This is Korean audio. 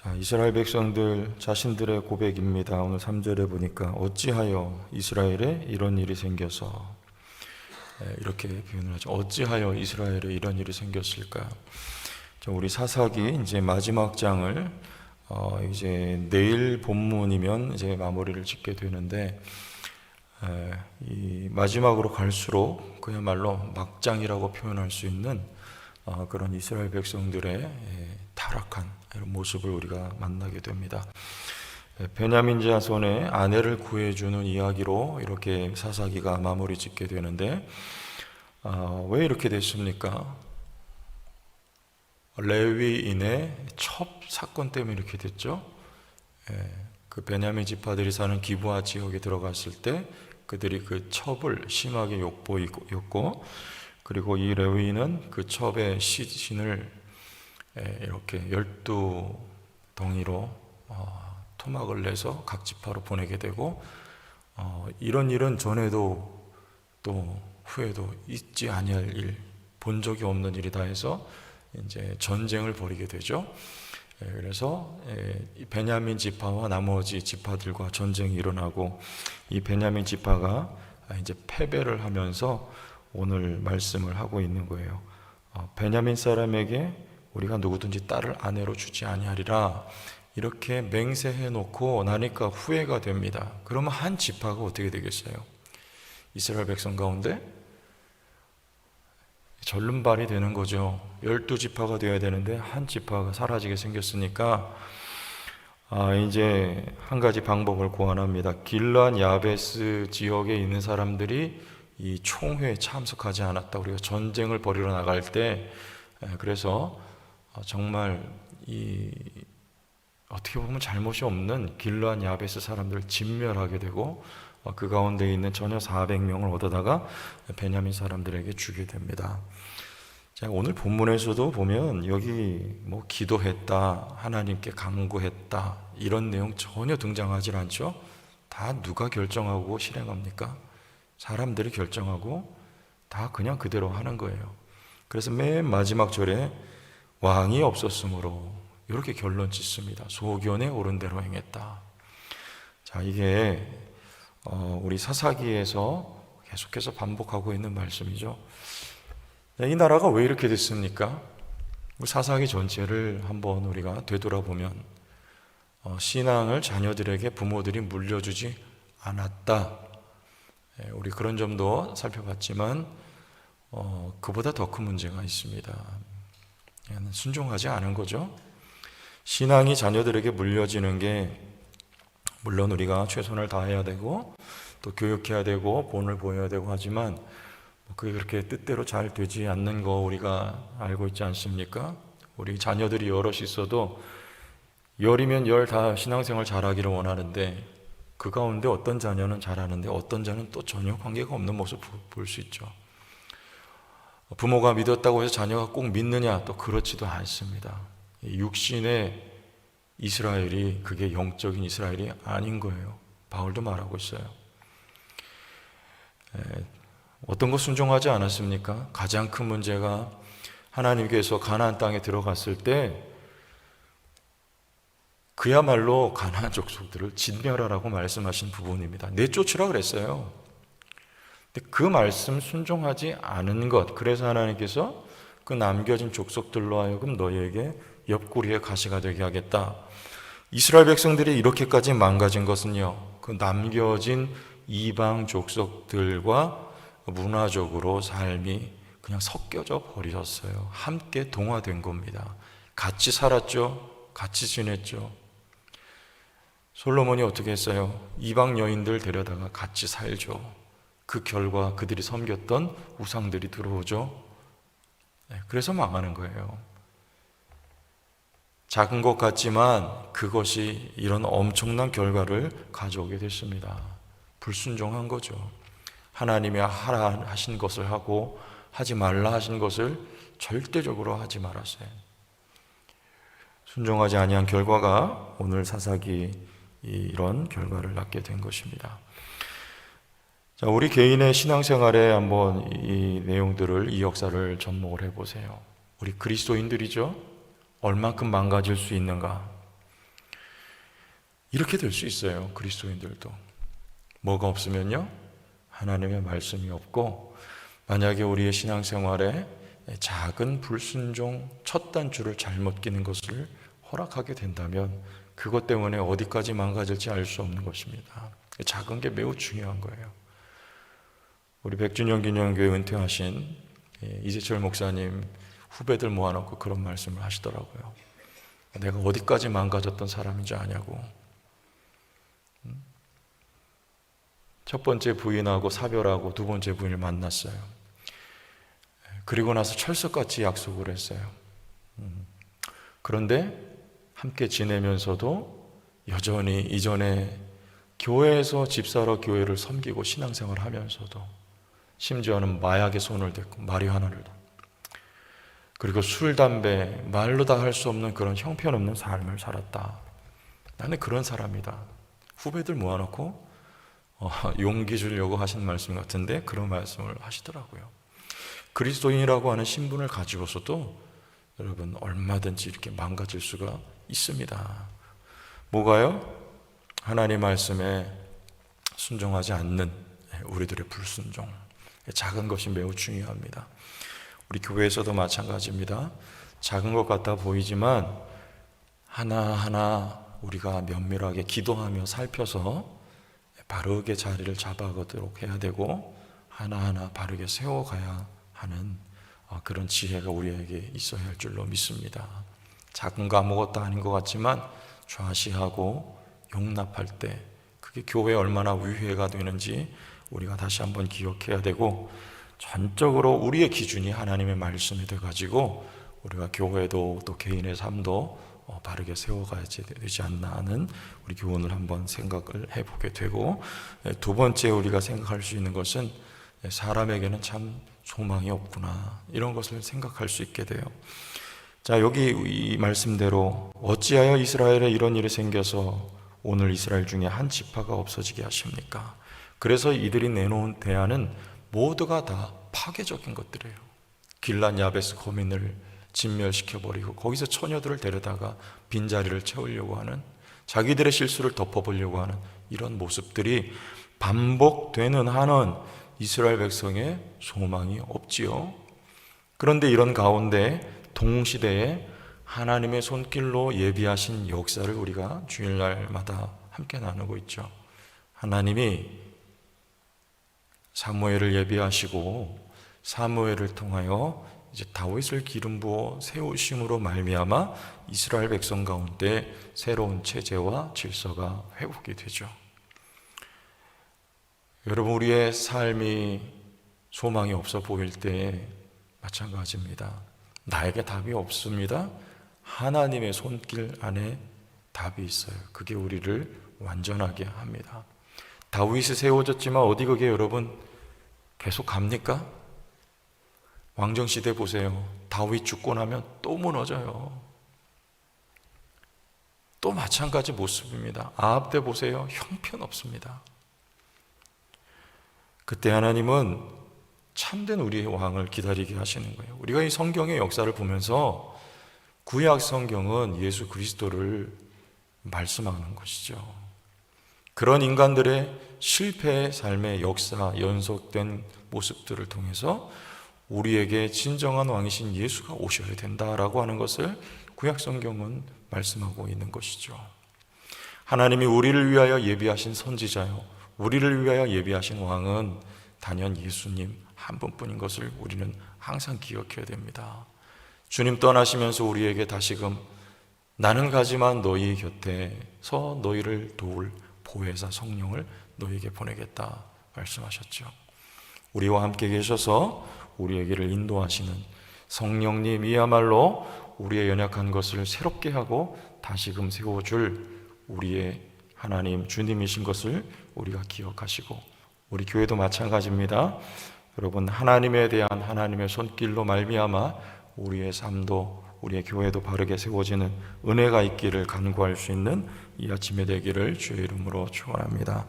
자, 이스라엘 백성들 자신들의 고백입니다. 오늘 3절에 보니까 어찌하여 이스라엘에 이런 일이 생겨서 예, 이렇게 표현을 하죠. 어찌하여 이스라엘에 이런 일이 생겼을까? 자, 우리 사사기 이제 마지막 장을 어, 이제 내일 본문이면 이제 마무리를 짓게 되는데 에, 이 마지막으로 갈수록 그야말로 막장이라고 표현할 수 있는 어, 그런 이스라엘 백성들의 예, 타락한 이런 모습을 우리가 만나게 됩니다. 예, 베냐민 자손의 아내를 구해주는 이야기로 이렇게 사사기가 마무리 짓게 되는데 아, 왜 이렇게 됐습니까? 레위인의 첩 사건 때문에 이렇게 됐죠. 예, 그 베냐민 지파들이 사는 기부아 지역에 들어갔을 때 그들이 그 첩을 심하게 욕보였고 그리고 이 레위인은 그 첩의 시신을 예, 이렇게 열두 덩이로 어, 토막을 내서 각 지파로 보내게 되고 어, 이런 일은 전에도 또 후에도 있지 아니할 일, 본 적이 없는 일이다 해서 이제 전쟁을 벌이게 되죠. 예, 그래서 예, 이 베냐민 지파와 나머지 지파들과 전쟁이 일어나고 이 베냐민 지파가 이제 패배를 하면서 오늘 말씀을 하고 있는 거예요. 어, 베냐민 사람에게 우리가 누구든지 딸을 아내로 주지 아니하리라 이렇게 맹세해 놓고 나니까 후회가 됩니다. 그러면 한 지파가 어떻게 되겠어요? 이스라엘 백성 가운데 절름발이 되는 거죠. 열두 지파가 되어야 되는데 한 지파가 사라지게 생겼으니까 아, 이제 한 가지 방법을 고안합니다. 길란 야베스 지역에 있는 사람들이 이 총회에 참석하지 않았다. 우리가 전쟁을 벌이러 나갈 때 에, 그래서 어, 정말 이 어떻게 보면 잘못이 없는 길란 야베스 사람들을 진멸하게 되고 어, 그 가운데 있는 전혀 400명을 얻어다가 베냐민 사람들에게 주게 됩니다. 자, 오늘 본문에서도 보면 여기 뭐 기도했다, 하나님께 강구했다 이런 내용 전혀 등장하지 않죠. 다 누가 결정하고 실행합니까? 사람들이 결정하고 다 그냥 그대로 하는 거예요. 그래서 맨 마지막 절에 왕이 없었으므로 이렇게 결론 짓습니다. 소견에 옳은 대로 행했다. 자, 이게 어, 우리 사사기에서 계속해서 반복하고 있는 말씀이죠. 네, 이 나라가 왜 이렇게 됐습니까? 사사기 전체를 한번 우리가 되돌아보면 어, 신앙을 자녀들에게 부모들이 물려주지 않았다. 예, 우리 그런 점도 살펴봤지만 어, 그보다 더 큰 문제가 있습니다. 순종하지 않은 거죠. 신앙이 자녀들에게 물려지는 게 물론 우리가 최선을 다해야 되고 또 교육해야 되고 본을 보여야 되고 하지만 뭐 그게 그렇게 뜻대로 잘 되지 않는 거 우리가 알고 있지 않습니까? 우리 자녀들이 여럿 있어도 열이면 열 다 신앙생활 잘하기를 원하는데 그 가운데 어떤 자녀는 잘하는데 어떤 자는 또 전혀 관계가 없는 모습 볼 수 있죠. 부모가 믿었다고 해서 자녀가 꼭 믿느냐? 또 그렇지도 않습니다. 육신의 이스라엘이 그게 영적인 이스라엘이 아닌 거예요. 바울도 말하고 있어요. 에, 어떤 거 순종하지 않았습니까? 가장 큰 문제가 하나님께서 가나안 땅에 들어갔을 때 그야말로 가나안 족속들을 진멸하라고 말씀하신 부분입니다. 내쫓으라 그랬어요. 근데 그 말씀 순종하지 않은 것, 그래서 하나님께서 그 남겨진 족속들로 하여금 너희에게 옆구리에 가시가 되게 하겠다. 이스라엘 백성들이 이렇게까지 망가진 것은요, 그 남겨진 이방 족속들과 문화적으로 삶이 그냥 섞여져 버리셨어요. 함께 동화된 겁니다. 같이 살았죠. 같이 지냈죠. 솔로몬이 어떻게 했어요? 이방 여인들 데려다가 같이 살죠. 그 결과 그들이 섬겼던 우상들이 들어오죠. 네, 그래서 망하는 거예요. 작은 것 같지만 그것이 이런 엄청난 결과를 가져오게 됐습니다. 불순종한 거죠. 하나님이 하라 하신 것을 하고 하지 말라 하신 것을 절대적으로 하지 말았어요. 순종하지 아니한 결과가 오늘 사사기 이런 결과를 낳게 된 것입니다. 자, 우리 개인의 신앙생활에 한번 이 내용들을 이 역사를 접목을 해 보세요. 우리 그리스도인들이죠. 얼만큼 망가질 수 있는가? 이렇게 될 수 있어요. 그리스도인들도. 뭐가 없으면요? 하나님의 말씀이 없고, 만약에 우리의 신앙생활에 작은 불순종 첫 단추를 잘못 끼는 것을 허락하게 된다면 그것 때문에 어디까지 망가질지 알 수 없는 것입니다. 작은 게 매우 중요한 거예요. 우리 백준영 기념교회 은퇴하신 예, 이재철 목사님 후배들 모아놓고 그런 말씀을 하시더라고요. 내가 어디까지 망가졌던 사람인지 아냐고. 음? 첫 번째 부인하고 사별하고 두 번째 부인을 만났어요. 그리고 나서 철석같이 약속을 했어요. 음. 그런데 함께 지내면서도 여전히 이전에 교회에서 집사로 교회를 섬기고 신앙생활 하면서도 심지어는 마약에 손을 댔고 마리화나를 그리고 술, 담배, 말로 다 할 수 없는 그런 형편없는 삶을 살았다. 나는 그런 사람이다. 후배들 모아놓고 어, 용기 주려고 하신 말씀 같은데 그런 말씀을 하시더라고요. 그리스도인이라고 하는 신분을 가지고서도 여러분 얼마든지 이렇게 망가질 수가 있습니다. 뭐가요? 하나님 말씀에 순종하지 않는 우리들의 불순종. 작은 것이 매우 중요합니다. 우리 교회에서도 마찬가지입니다. 작은 것 같아 보이지만 하나하나 우리가 면밀하게 기도하며 살펴서 바르게 자리를 잡아가도록 해야 되고 하나하나 바르게 세워가야 하는 어, 그런 지혜가 우리에게 있어야 할 줄로 믿습니다. 작은 거 아무것도 아닌 것 같지만 좌시하고 용납할 때 그게 교회에 얼마나 위회가 되는지 우리가 다시 한번 기억해야 되고 전적으로 우리의 기준이 하나님의 말씀이 돼 가지고 우리가 교회도 또 개인의 삶도 어, 바르게 세워가야 되지 않나 하는 우리 교훈을 한번 생각을 해보게 되고 예, 두 번째 우리가 생각할 수 있는 것은 예, 사람에게는 참 소망이 없구나 이런 것을 생각할 수 있게 돼요. 자 여기 이 말씀대로 어찌하여 이스라엘에 이런 일이 생겨서 오늘 이스라엘 중에 한 지파가 없어지게 하십니까? 그래서 이들이 내놓은 대안은 모두가 다 파괴적인 것들이에요. 길란 야베스 거민을 진멸시켜 버리고 거기서 처녀들을 데려다가 빈자리를 채우려고 하는 자기들의 실수를 덮어보려고 하는 이런 모습들이 반복되는 한은 이스라엘 백성의 소망이 없지요. 그런데 이런 가운데 동시대에 하나님의 손길로 예비하신 역사를 우리가 주일날마다 함께 나누고 있죠. 하나님이 사무엘을 예비하시고 사무엘을 통하여 이제 다윗을 기름 부어 세우심으로 말미암아 이스라엘 백성 가운데 새로운 체제와 질서가 회복이 되죠. 여러분 우리의 삶이 소망이 없어 보일 때 마찬가지입니다. 나에게 답이 없습니다. 하나님의 손길 안에 답이 있어요. 그게 우리를 완전하게 합니다. 다윗이 세워졌지만 어디 그게 여러분 계속 갑니까? 왕정시대 보세요. 다윗 죽고 나면 또 무너져요. 또 마찬가지 모습입니다. 아합 때 보세요. 형편없습니다. 그때 하나님은 참된 우리의 왕을 기다리게 하시는 거예요. 우리가 이 성경의 역사를 보면서 구약 성경은 예수 그리스도를 말씀하는 것이죠. 그런 인간들의 실패의 삶의 역사, 연속된 모습들을 통해서 우리에게 진정한 왕이신 예수가 오셔야 된다라고 하는 것을 구약 성경은 말씀하고 있는 것이죠. 하나님이 우리를 위하여 예비하신 선지자요. 우리를 위하여 예비하신 왕은 단연 예수님 한 분뿐인 것을 우리는 항상 기억해야 됩니다. 주님 떠나시면서 우리에게 다시금 나는 가지만 너희 곁에서 너희를 도울 보혜사 성령을 너희에게 보내겠다 말씀하셨죠. 우리와 함께 계셔서 우리에게를 인도하시는 성령님이야말로 우리의 연약한 것을 새롭게 하고 다시금 세워줄 우리의 하나님 주님이신 것을 우리가 기억하시고 우리 교회도 마찬가지입니다. 여러분 하나님에 대한 하나님의 손길로 말미암아 우리의 삶도 우리의 교회도 바르게 세워지는 은혜가 있기를 간구할 수 있는 이 아침에 되기를 주의 이름으로 축원합니다.